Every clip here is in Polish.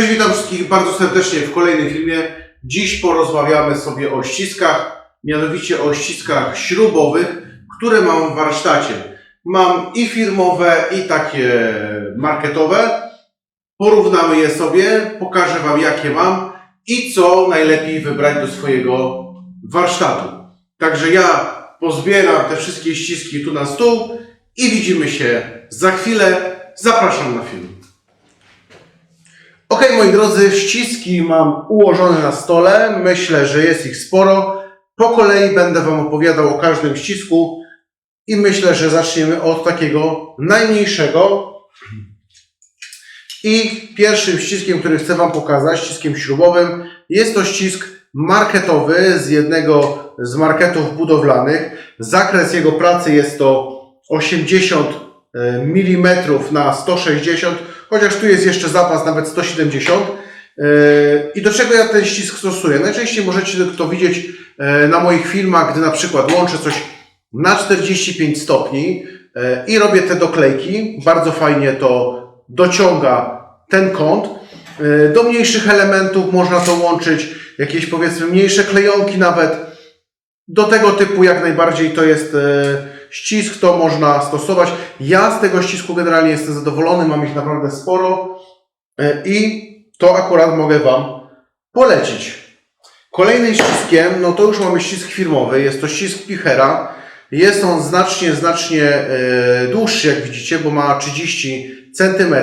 Cześć, witam wszystkich bardzo serdecznie w kolejnym filmie. Dziś porozmawiamy sobie o ściskach, mianowicie o ściskach śrubowych, które mam w warsztacie. Mam i firmowe, i takie marketowe. Porównamy je sobie, pokażę Wam jakie mam i co najlepiej wybrać do swojego warsztatu. Także ja pozbieram te wszystkie ściski tu na stół i widzimy się za chwilę. Zapraszam na film. Ok, moi drodzy, ściski mam ułożone na stole. Myślę, że jest ich sporo. Po kolei będę Wam opowiadał o każdym ścisku i myślę, że zaczniemy od takiego najmniejszego. I pierwszym ściskiem, który chcę Wam pokazać, ściskiem śrubowym, jest to ścisk marketowy z jednego z marketów budowlanych. Zakres jego pracy jest to 80 mm na 160 chociaż tu jest jeszcze zapas nawet 170. Yy, I do czego ja ten ścisk stosuję? Najczęściej możecie to widzieć yy, na moich filmach, gdy na przykład łączę coś na 45 stopni yy, i robię te doklejki. Bardzo fajnie to dociąga ten kąt. Do mniejszych elementów można to łączyć, jakieś powiedzmy mniejsze klejonki nawet. Do tego typu jak najbardziej to jest ścisk, to można stosować. Ja z tego ścisku generalnie jestem zadowolony, mam ich naprawdę sporo e, i to akurat mogę Wam polecić. Kolejnym ściskiem, no to już mamy ścisk firmowy, jest to ścisk Pichera. Jest on znacznie, znacznie e, dłuższy, jak widzicie, bo ma 30 cm.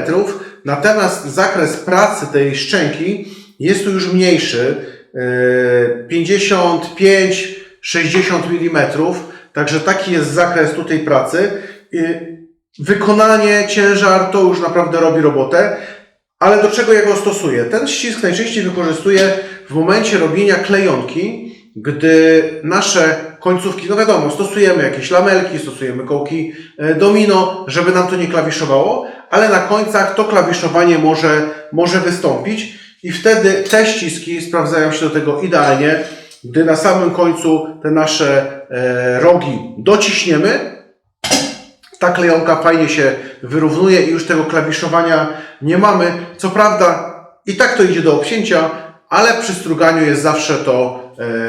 Natomiast zakres pracy tej szczęki jest tu już mniejszy, e, 55-60 mm. Także taki jest zakres tutaj pracy. Wykonanie, ciężar to już naprawdę robi robotę. Ale do czego ja go stosuję? Ten ścisk najczęściej wykorzystuję w momencie robienia klejonki, gdy nasze końcówki, no wiadomo, stosujemy jakieś lamelki, stosujemy kołki domino, żeby nam to nie klawiszowało, ale na końcach to klawiszowanie może, może wystąpić i wtedy te ściski sprawdzają się do tego idealnie, gdy na samym końcu te nasze e, rogi dociśniemy, ta klejonka fajnie się wyrównuje i już tego klawiszowania nie mamy. Co prawda i tak to idzie do obcięcia, ale przy struganiu jest zawsze to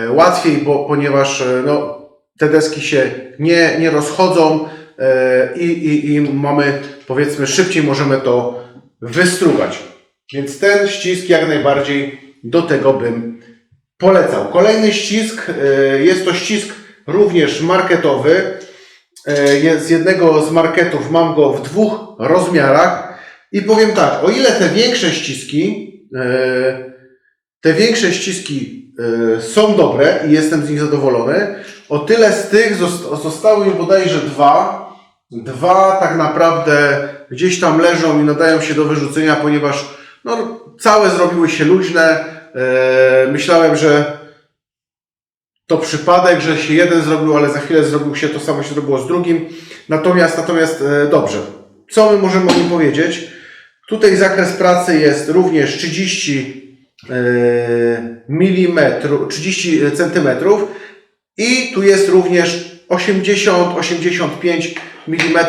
e, łatwiej, bo ponieważ e, no, te deski się nie, nie rozchodzą i, i, i mamy powiedzmy szybciej możemy to wystrugać. Więc ten ścisk jak najbardziej do tego bym polecał. Kolejny ścisk, e, jest to ścisk również marketowy. E, Z jednego z marketów mam go w dwóch rozmiarach i powiem tak, o ile te większe ściski, e, te większe ściski są dobre i jestem z nich zadowolony, o tyle z tych zosta- zostały mi bodajże dwa. Dwa tak naprawdę gdzieś tam leżą i nadają się do wyrzucenia, ponieważ no, całe zrobiły się luźne. E, myślałem, że to przypadek, że się jeden zrobił, ale za chwilę zrobił się to samo się zrobiło z drugim. Natomiast, natomiast e, dobrze. Co my możemy o nim powiedzieć? Tutaj zakres pracy jest również 30 mm, 30 centymetrów i tu jest również 80-85 mm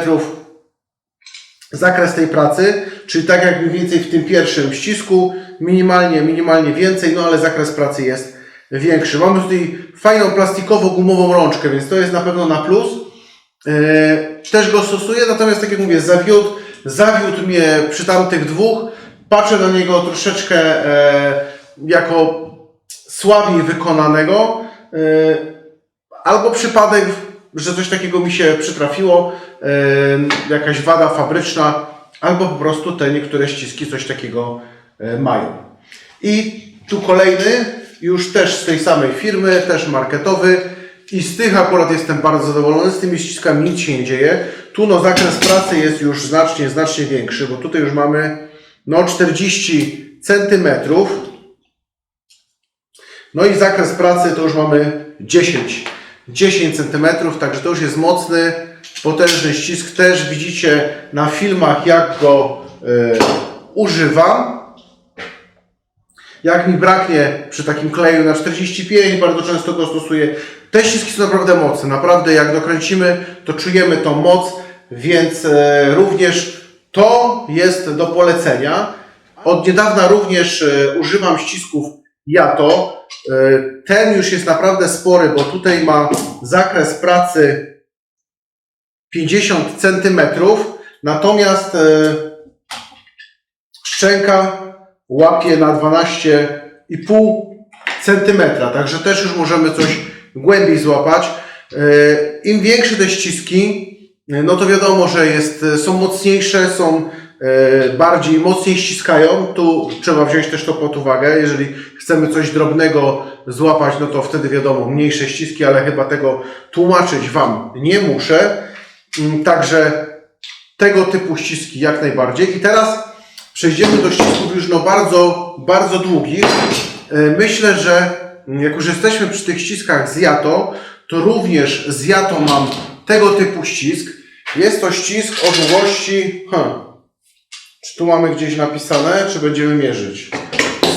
zakres tej pracy, czyli tak jak mniej więcej w tym pierwszym ścisku, minimalnie, minimalnie więcej, no ale zakres pracy jest większy. Mamy tutaj fajną plastikowo-gumową rączkę, więc to jest na pewno na plus. Yy, też go stosuję, natomiast tak jak mówię, zawiódł, zawiódł mnie przy tamtych dwóch. Patrzę na niego troszeczkę e, jako słabiej wykonanego. E, albo przypadek, że coś takiego mi się przytrafiło, jakaś wada fabryczna, albo po prostu te niektóre ściski coś takiego mają. I tu kolejny, już też z tej samej firmy, też marketowy. I z tych akurat jestem bardzo zadowolony. Z tymi ściskami nic się nie dzieje. Tu no zakres pracy jest już znacznie, znacznie większy, bo tutaj już mamy no 40 centymetrów. No i zakres pracy to już mamy 10, 10 centymetrów, także to już jest mocny, potężny ścisk. Też widzicie na filmach jak go e, używam. Jak mi braknie przy takim kleju na 45, bardzo często go stosuję. Te ściski są naprawdę mocne. Naprawdę jak dokręcimy, to czujemy tą moc, więc e, również to jest do polecenia. Od niedawna również e, używam ścisków Jato. E, ten już jest naprawdę spory, bo tutaj ma zakres pracy 50 cm, natomiast szczęka łapie na 12,5 cm, także też już możemy coś głębiej złapać. E, Im większe te ściski, e, no to wiadomo, że jest, e, są mocniejsze, są bardziej mocniej ściskają. Tu trzeba wziąć też to pod uwagę. Jeżeli chcemy coś drobnego złapać, no to wtedy wiadomo, mniejsze ściski, ale chyba tego tłumaczyć Wam nie muszę. Mm, Także tego typu ściski jak najbardziej. I teraz przejdziemy do ścisków już no bardzo, bardzo długich. E, Myślę, że mm, jak już jesteśmy przy tych ściskach z Jato, to również z Jato mam tego typu ścisk. Jest to ścisk o długości, hmm, czy tu mamy gdzieś napisane, czy będziemy mierzyć?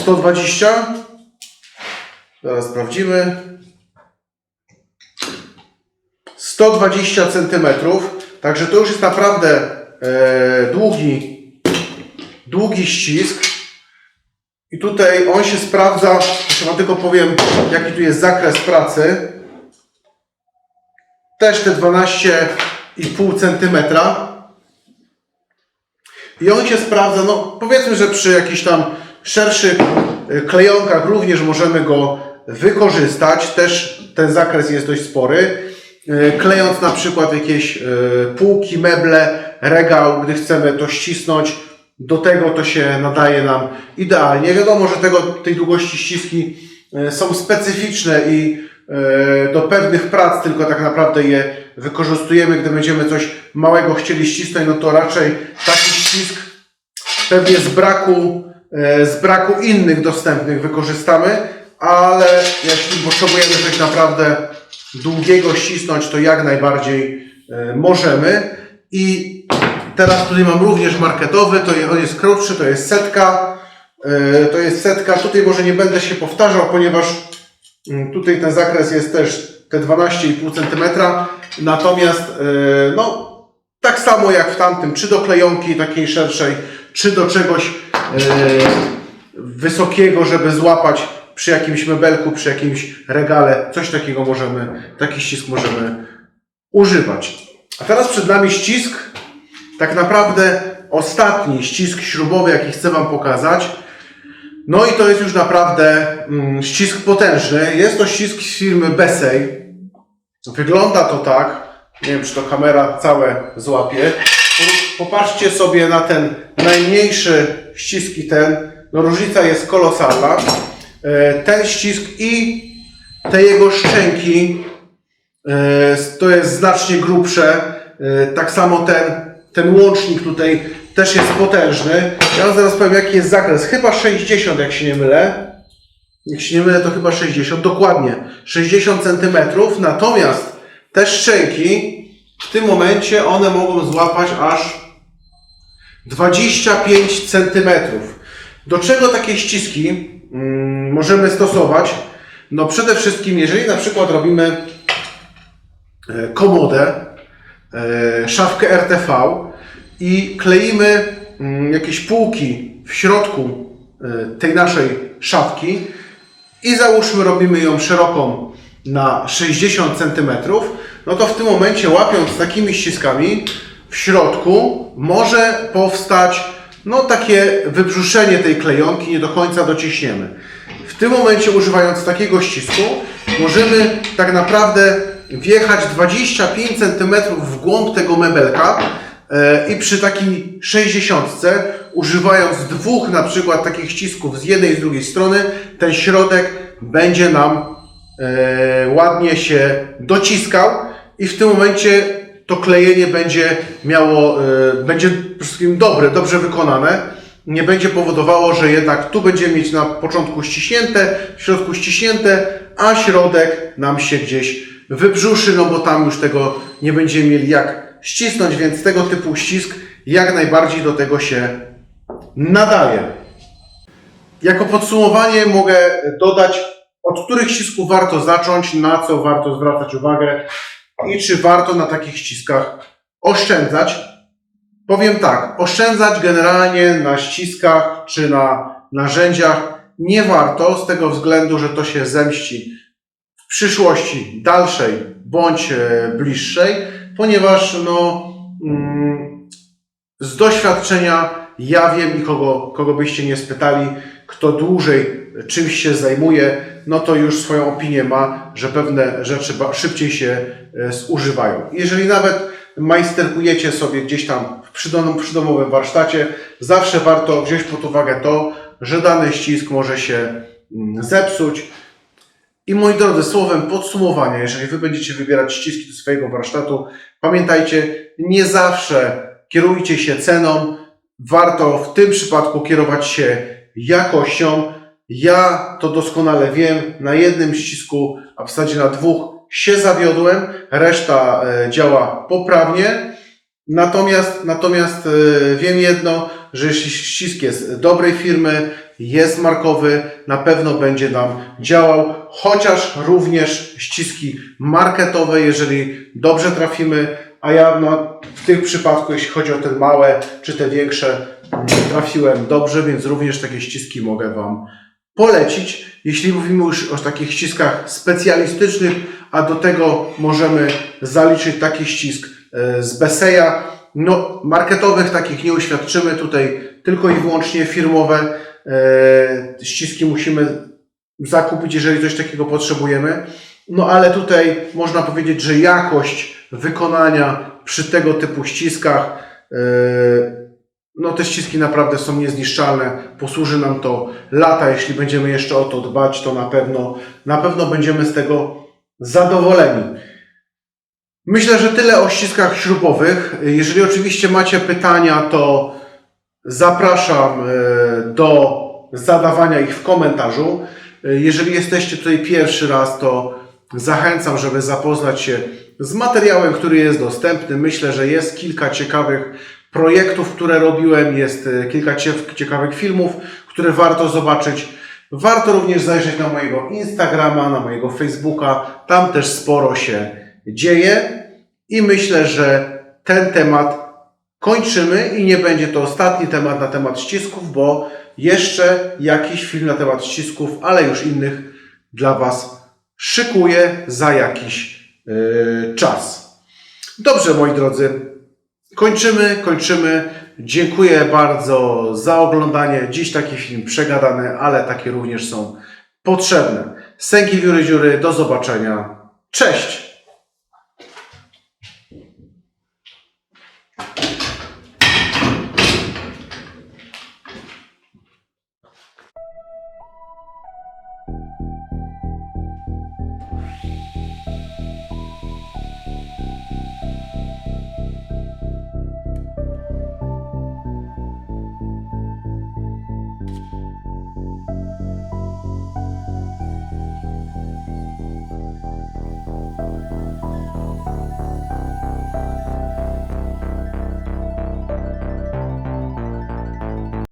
120? Zaraz sprawdzimy. 120 cm. Także to już jest naprawdę e, długi, długi ścisk. I tutaj on się sprawdza, jeszcze Wam tylko powiem, jaki tu jest zakres pracy. Też te 12,5 cm. I on się sprawdza, no powiedzmy, że przy jakichś tam szerszych y, klejonkach również możemy go wykorzystać. Też ten zakres jest dość spory. Y, Klejąc na przykład jakieś y, półki, meble, regał, gdy chcemy to ścisnąć, do tego to się nadaje nam idealnie. Wiadomo, że tego, tej długości ściski y, są specyficzne i y, do pewnych prac tylko tak naprawdę je wykorzystujemy. Gdy będziemy coś małego chcieli ścisnąć, no to raczej taki ścisk pewnie z braku, e, z braku innych dostępnych wykorzystamy, ale jeśli potrzebujemy coś naprawdę długiego ścisnąć, to jak najbardziej e, możemy. I teraz tutaj mam również marketowy, to on jest krótszy, to jest setka. E, To jest setka. Tutaj może nie będę się powtarzał, ponieważ mm, tutaj ten zakres jest też te 12,5 cm. Natomiast e, no, tak samo jak w tamtym, czy do klejonki takiej szerszej, czy do czegoś e, wysokiego, żeby złapać przy jakimś mebelku, przy jakimś regale, coś takiego możemy, taki ścisk możemy używać. A teraz przed nami ścisk, tak naprawdę ostatni ścisk śrubowy, jaki chcę Wam pokazać. No i to jest już naprawdę mm, ścisk potężny. Jest to ścisk z firmy Bessey. Wygląda to tak. Nie wiem, czy to kamera całe złapie. Popatrzcie sobie na ten najmniejszy ścisk i ten. No różnica jest kolosalna. E, Ten ścisk i te jego szczęki e, to jest znacznie grubsze. E, Tak samo ten, ten łącznik tutaj też jest potężny. Ja zaraz powiem jaki jest zakres. Chyba 60 jak się nie mylę. Jak się nie mylę to chyba 60. Dokładnie 60 cm. Natomiast te szczęki w tym momencie one mogą złapać aż 25 cm. Do czego takie ściski mm, możemy stosować? No przede wszystkim, jeżeli na przykład robimy e, komodę, szafkę RTV i kleimy mm, jakieś półki w środku e, tej naszej szafki i załóżmy robimy ją szeroką na 60 cm, no to w tym momencie łapiąc takimi ściskami w środku może powstać no takie wybrzuszenie tej klejonki, nie do końca dociśniemy. W tym momencie używając takiego ścisku możemy tak naprawdę wjechać 25 cm w głąb tego mebelka e, i przy takiej 60 używając dwóch na przykład takich ścisków z jednej i z drugiej strony ten środek będzie nam e, ładnie się dociskał i w tym momencie to klejenie będzie miało, e, będzie przede wszystkim dobre, dobrze wykonane. Nie będzie powodowało, że jednak tu będziemy mieć na początku ściśnięte, w środku ściśnięte, a środek nam się gdzieś wybrzuszy, no bo tam już tego nie będziemy mieli jak ścisnąć, więc tego typu ścisk jak najbardziej do tego się nadaje. Jako podsumowanie mogę dodać, od których ścisków warto zacząć, na co warto zwracać uwagę i czy warto na takich ściskach oszczędzać. Powiem tak, oszczędzać generalnie na ściskach czy na narzędziach nie warto z tego względu, że to się zemści przyszłości dalszej bądź e, bliższej, ponieważ no, mm, z doświadczenia ja wiem i kogo, kogo byście nie spytali, kto dłużej czymś się zajmuje, no to już swoją opinię ma, że pewne rzeczy szybciej się e, zużywają. Jeżeli nawet majsterkujecie sobie gdzieś tam w przydom- przydomowym warsztacie, zawsze warto wziąć pod uwagę to, że dany ścisk może się mm, zepsuć. I moi drodzy, słowem podsumowania, jeżeli Wy będziecie wybierać ściski do swojego warsztatu, pamiętajcie, nie zawsze kierujcie się ceną, warto w tym przypadku kierować się jakością. Ja to doskonale wiem, na jednym ścisku, a w zasadzie na dwóch się zawiodłem, reszta e, działa poprawnie. Natomiast, natomiast e, wiem jedno, że ścisk jest dobrej firmy, jest markowy, na pewno będzie nam działał, chociaż również ściski marketowe, jeżeli dobrze trafimy, a ja w tym przypadku, jeśli chodzi o te małe czy te większe, trafiłem dobrze, więc również takie ściski mogę Wam polecić. Jeśli mówimy już o takich ściskach specjalistycznych, a do tego możemy zaliczyć taki ścisk e, z Beseya. No, marketowych takich nie uświadczymy tutaj, tylko i wyłącznie firmowe e, ściski musimy zakupić, jeżeli coś takiego potrzebujemy. No ale tutaj można powiedzieć, że jakość wykonania przy tego typu ściskach, e, no te ściski naprawdę są niezniszczalne. Posłuży nam to lata, jeśli będziemy jeszcze o to dbać, to na pewno, na pewno będziemy z tego zadowoleni. Myślę, że tyle o ściskach śrubowych. Jeżeli oczywiście macie pytania, to zapraszam e, do zadawania ich w komentarzu. E, Jeżeli jesteście tutaj pierwszy raz, to zachęcam, żeby zapoznać się z materiałem, który jest dostępny. Myślę, że jest kilka ciekawych projektów, które robiłem, jest e, kilka cie- ciekawych filmów, które warto zobaczyć. Warto również zajrzeć na mojego Instagrama, na mojego Facebooka. Tam też sporo się dzieje i myślę, że ten temat kończymy i nie będzie to ostatni temat na temat ścisków, bo jeszcze jakiś film na temat ścisków, ale już innych dla Was szykuję za jakiś yy, czas. Dobrze, moi drodzy, kończymy, kończymy. Dziękuję bardzo za oglądanie. Dziś taki film przegadany, ale takie również są potrzebne. Sęki wióry dziury, do zobaczenia. Cześć!